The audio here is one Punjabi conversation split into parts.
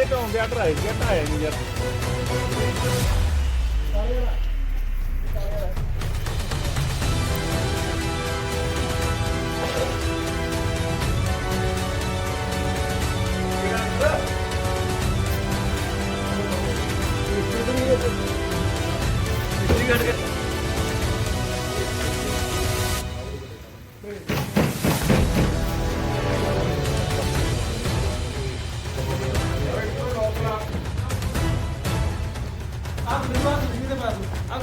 ਇਹਦੇ ਤੋਂ ਆਉਂਦੇ ਆ ਢਾਈ ਗਿਆ ਢਾਇਆ ਨਹੀਂ ਯਾਰ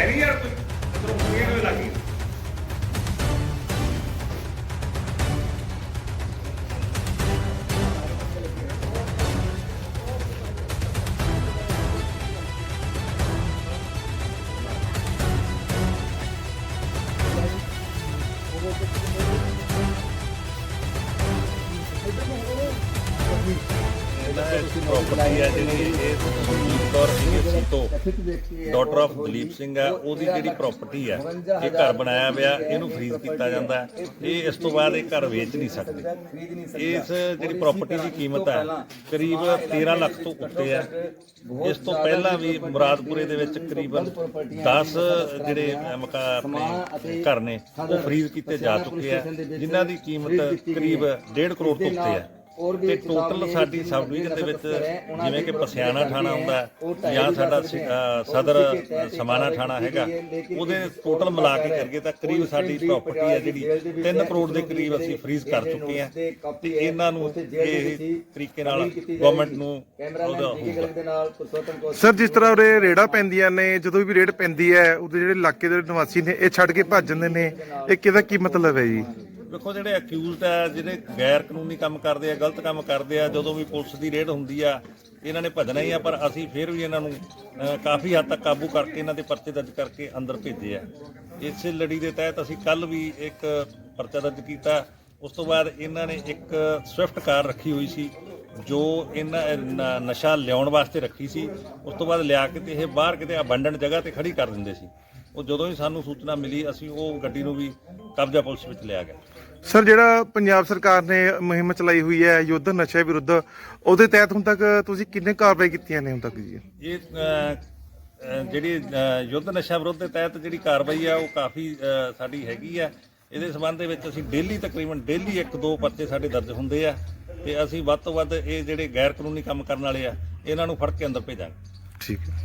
ਪਰ ਹੈ ਨਹੀਂ ਯਾਰ ਕੋਈ ਅੰਦਰੋਂ ਮੂੰਹ ਨੂੰ ਲੱਗੀ ਪ੍ਰਾਪਰਟੀ ਹੈ ਜਿਹੜੀ ਇਹ ਦਲੀਪ ਕੌਰ ਇੰਗਲਿਸ਼ ਤੋਂ। ਡਾਟਰ ਆਫ ਦਲੀਪ ਸਿੰਘ ਹੈ, ਉਹਦੀ ਜਿਹੜੀ ਪ੍ਰਾਪਰਟੀ ਹੈ, ਇਹ ਘਰ ਬਣਾਇਆ ਹੋਇਆ, ਇਹਨੂੰ ਫਰੀਜ਼ ਕੀਤਾ ਜਾਂਦਾ ਇਹ ਇਸ ਤੋਂ ਬਾਅਦ ਇਹ ਘਰ ਵੇਚ ਨਹੀਂ ਸਕਦੇ। ਇਸ ਜਿਹੜੀ ਪ੍ਰਾਪਰਟੀ ਦੀ ਕੀਮਤ ਹੈ, ਕਰੀਬ 13 ਲੱਖ ਤੋਂ ਉੱਤੇ ਹੈ। ਇਸ ਤੋਂ ਪਹਿਲਾਂ ਵੀ ਮੁਰਾਦਪੁਰੇ ਦੇ ਵਿੱਚ ਕਰੀਬਨ 10 ਜਿਹੜੇ ਆਪਣੇ ਘਰ ਨੇ, ਉਹ ਫਰੀਜ਼ ਕੀਤੇ ਜਾ ਚੁੱਕੇ ਆ ਜਿਨ੍ਹਾਂ ਦੀ ਕੀਮਤ ਕਰੀਬ 1.5 ਕਰੋੜ ਤੋਂ ਉੱਤੇ ਹੈ। ਤੇ ਟੋਟਲ ਸਾਡੀ ਸਬ ਡਿਵੀਜ਼ਨ ਦੇ ਵਿੱਚ ਜਿਵੇਂ ਕਿ ਪਸਿਆਣਾ ਥਾਣਾ ਹੁੰਦਾ ਜਾਂ ਸਾਡਾ ਸਦਰ ਸਮਾਣਾ ਥਾਣਾ ਹੈਗਾ ਉਹਦੇ ਟੋਟਲ ਮਿਲਾ ਕੇ ਕਰੀਏ ਤਾਂ ਕਰੀਬ ਸਾਡੀ ਪ੍ਰਾਪਰਟੀ ਹੈ ਜਿਹੜੀ 3 ਕਰੋੜ ਦੇ ਕਰੀਬ ਅਸੀਂ ਫ੍ਰੀਜ਼ ਕਰ ਚੁੱਕੇ ਹਾਂ ਤੇ ਇਹਨਾਂ ਨੂੰ ਇਹ ਤਰੀਕੇ ਨਾਲ ਗਵਰਨਮੈਂਟ ਨੂੰ ਉਹਦਾ ਹੋਊਗਾ। ਸਰ ਜਿਸ ਤਰ੍ਹਾਂ ਉਰੇ ਰੇੜਾ ਪੈਂਦੀਆਂ ਨੇ ਜਦੋਂ ਵੀ ਰੇਡ ਪੈਂਦੀ ਹੈ ਉਹਦੇ ਜਿਹੜੇ ਇਲਾਕੇ ਦੇ ਨਿਵਾਸੀ ਨੇ ਇਹ ਛੱਡ ਕੇ ਭੱਜ ਜਾਂਦੇ ਨੇ ਇਹ ਕਿਹਦਾ ਕੀ ਮਤਲਬ ਹੈ ਜੀ? ਵੇਖੋ ਜਿਹੜੇ ਅਕਿਊਜ਼ਡ ਆ ਜਿਹੜੇ ਗੈਰ ਕਾਨੂੰਨੀ ਕੰਮ ਕਰਦੇ ਆ, ਗਲਤ ਕੰਮ ਕਰਦੇ ਆ, ਜਦੋਂ ਵੀ ਪੁਲਿਸ ਦੀ ਰੇਡ ਹੁੰਦੀ ਆ, ਇਹਨਾਂ ਨੇ ਭੱਜਣਾ ਹੀ ਆ, ਪਰ ਅਸੀਂ ਫਿਰ ਵੀ ਇਹਨਾਂ ਨੂੰ ਕਾਫੀ ਹੱਦ ਤੱਕ ਕਾਬੂ ਕਰਕੇ ਇਹਨਾਂ ਦੇ ਪਰਚੇ ਦਰਜ ਕਰਕੇ ਅੰਦਰ ਭੇਜੇ ਆ। ਇਸੇ ਲੜੀ ਦੇ ਤਹਿਤ ਅਸੀਂ ਕੱਲ ਵੀ ਇੱਕ ਪਰਚਾ ਦਰਜ ਕੀਤਾ। ਉਸ ਤੋਂ ਬਾਅਦ ਇਹਨਾਂ ਨੇ ਇੱਕ ਸਵਿਫਟ ਕਾਰ ਰੱਖੀ ਹੋਈ ਸੀ, ਜੋ ਇਹਨਾਂ ਨ- ਨਸ਼ਾ ਲਿਆਉਣ ਵਾਸਤੇ ਰੱਖੀ ਸੀ। ਉਸ ਤੋਂ ਬਾਅਦ ਲਿਆ ਕੇ ਤੇ ਇਹ ਬਾਹਰ ਕਿਤੇ ਅਬੰਡਨ ਜਗ੍ਹਾ ਤੇ ਖੜੀ ਕਰ ਦਿੰਦੇ ਸੀ। ਉਹ ਜਦੋਂ ਹੀ ਸਾਨੂੰ ਸੂਚਨਾ ਮਿਲੀ ਅਸੀਂ ਉਹ ਗੱਡੀ ਨੂੰ ਵੀ ਕਬਜ਼ਾ ਪੁਲਿਸ ਵਿੱਚ ਲਿਆ ਗਿਆ। ਸਰ ਜਿਹੜਾ ਪੰਜਾਬ ਸਰਕਾਰ ਨੇ ਮੁਹਿੰਮ ਚਲਾਈ ਹੋਈ ਹੈ ਯੁੱਧ ਨਸ਼ੇ ਵਿਰੁੱਧ ਉਹਦੇ ਤਹਿਤ ਹੁਣ ਤੱਕ ਤੁਸੀਂ ਕਿੰਨੇ ਕਾਰਵਾਈ ਕੀਤੀਆਂ ਨੇ ਹੁਣ ਤੱਕ ਜੀ? ਇਹ ਜਿਹੜੀ ਯੁੱਧ ਨਸ਼ਾ ਵਿਰੁੱਧ ਦੇ ਤਹਿਤ ਜਿਹੜੀ ਕਾਰਵਾਈ ਆ ਉਹ ਕਾਫੀ ਸਾਡੀ ਹੈਗੀ ਆ। ਇਹਦੇ ਸਬੰਧ ਦੇ ਵਿੱਚ ਅਸੀਂ ਡੇਲੀ ਤਕਰੀਬਨ ਡੇਲੀ ਇੱਕ ਦੋ ਪਰਚੇ ਸਾਡੇ ਦਰਜ ਹੁੰਦੇ ਆ ਤੇ ਅਸੀਂ ਵੱਧ ਤੋਂ ਵੱਧ ਇਹ ਜਿਹੜੇ ਗੈਰ ਕਾਨੂੰਨੀ ਕੰਮ ਕਰਨ ਵਾਲੇ ਆ ਇਹਨਾਂ ਨੂੰ ਫੜ ਕੇ ਅੰਦਰ ਭੇਜਾਂਗੇ। ਠੀਕ ਹੈ।